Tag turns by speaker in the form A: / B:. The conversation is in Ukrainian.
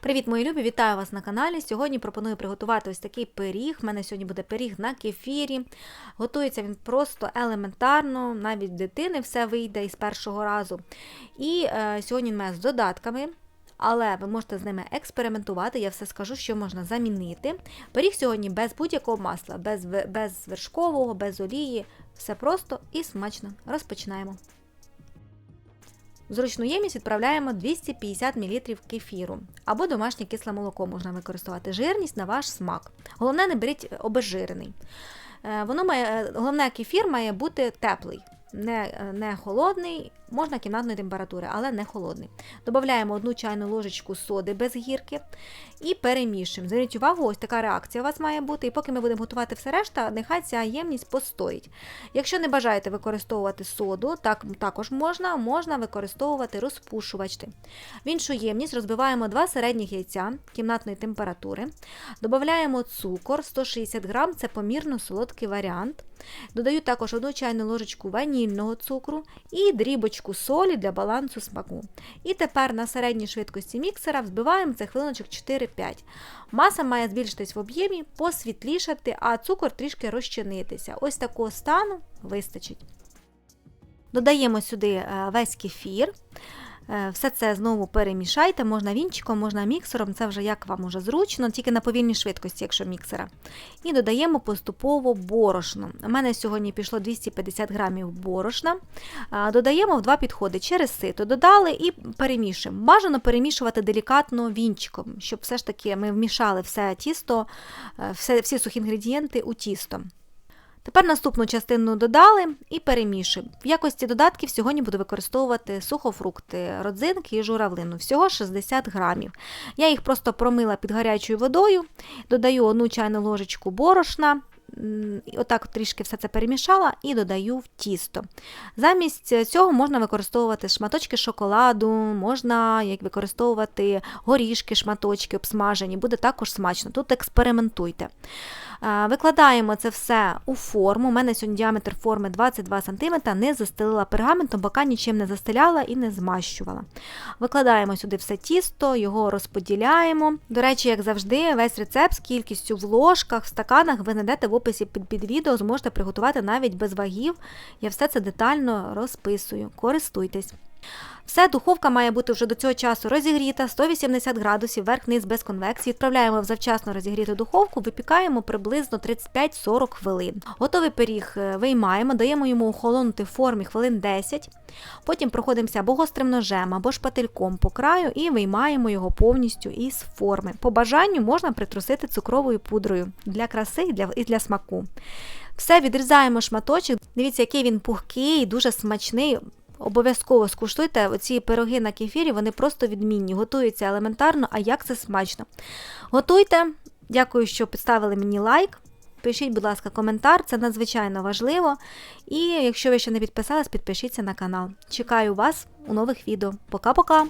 A: Привіт, мої любі! Вітаю вас на каналі. Сьогодні пропоную приготувати ось такий пиріг. У мене сьогодні буде пиріг на кефірі. Готується він просто елементарно, навіть в дитини все вийде із першого разу. І е, сьогодні він має з додатками. Але ви можете з ними експериментувати, я все скажу, що можна замінити. Пиріг сьогодні без будь-якого масла, без, без вершкового, без олії. Все просто і смачно. Розпочинаємо. В зручну ємність відправляємо 250 мл кефіру або домашнє кисле молоко можна використовувати. Жирність на ваш смак. Головне, не беріть обезжирений. Е, Воно має, е, головне, кефір має бути теплий, не, е, не холодний, можна кімнатної температури, але не холодний. Додаємо одну чайну ложечку соди без гірки і перемішуємо. Зверніть увагу, ось така реакція у вас має бути. І поки ми будемо готувати все решта, нехай ця ємність постоїть. Якщо не бажаєте використовувати соду, так також можна, можна використовувати розпушувач. В іншу ємність розбиваємо два середніх яйця кімнатної температури, додаємо цукор 160 грам, це помірно солодкий варіант. Додаю також одну чайну ложечку ванільного цукру і дрібочку солі для балансу смаку. І тепер на середній швидкості міксера взбиваємо це хвилиночок 4-5. Маса має збільшитись в об'ємі, посвітлішати, а цукор трішки розчинитися. Ось такого стану вистачить. Додаємо сюди е, весь кефір. Е, Все це знову перемішайте, можна вінчиком, можна міксером, це вже як вам уже зручно, тільки на повільній швидкості, якщо міксера. І додаємо поступово борошно. У мене сьогодні пішло 250 грамів борошна. Додаємо в два підходи через сито. Додали і перемішуємо. Бажано перемішувати делікатно вінчиком, щоб все ж таки ми вмішали все тісто, е, все, всі сухі інгредієнти у тісто. Тепер наступну частину додали і перемішуємо. В якості додатків сьогодні буду використовувати сухофрукти, родзинки і журавлину. Всього 60 грамів. Я їх просто промила під гарячою водою, додаю одну чайну ложечку борошна. Отак трішки все це перемішала і додаю в тісто. Замість цього можна використовувати шматочки шоколаду, можна як використовувати горішки, шматочки обсмажені, буде також смачно. Тут експериментуйте. Е, Викладаємо це все у форму. У мене сьогодні діаметр форми 22 см, не застелила пергаментом, бока нічим не застеляла і не змащувала. Викладаємо сюди все тісто, його розподіляємо. До речі, як завжди, весь рецепт з кількістю в ложках, в стаканах ви знайдете в описі під, під відео, зможете приготувати навіть без вагів. Я все це детально розписую. Користуйтесь. Все, духовка має бути вже до цього часу розігріта, 180 градусів, верх-низ без конвекції. Відправляємо в завчасно розігріту духовку, випікаємо приблизно 35-40 хвилин. Готовий пиріг е, виймаємо, даємо йому охолонути в формі хвилин 10. Потім проходимося або гострим ножем, або шпательком по краю і виймаємо його повністю із форми. По бажанню можна притрусити цукровою пудрою для краси і для, і для смаку. Все, відрізаємо шматочок. Дивіться, який він пухкий, дуже смачний. Обов'язково скуштуйте оці пироги на кефірі, вони просто відмінні, готуються елементарно, а як це смачно. Готуйте, дякую, що підставили мені лайк. Пишіть, будь ласка, коментар, це надзвичайно важливо. І якщо ви ще не підписались, підпишіться на канал. Чекаю вас у нових відео. Пока-пока!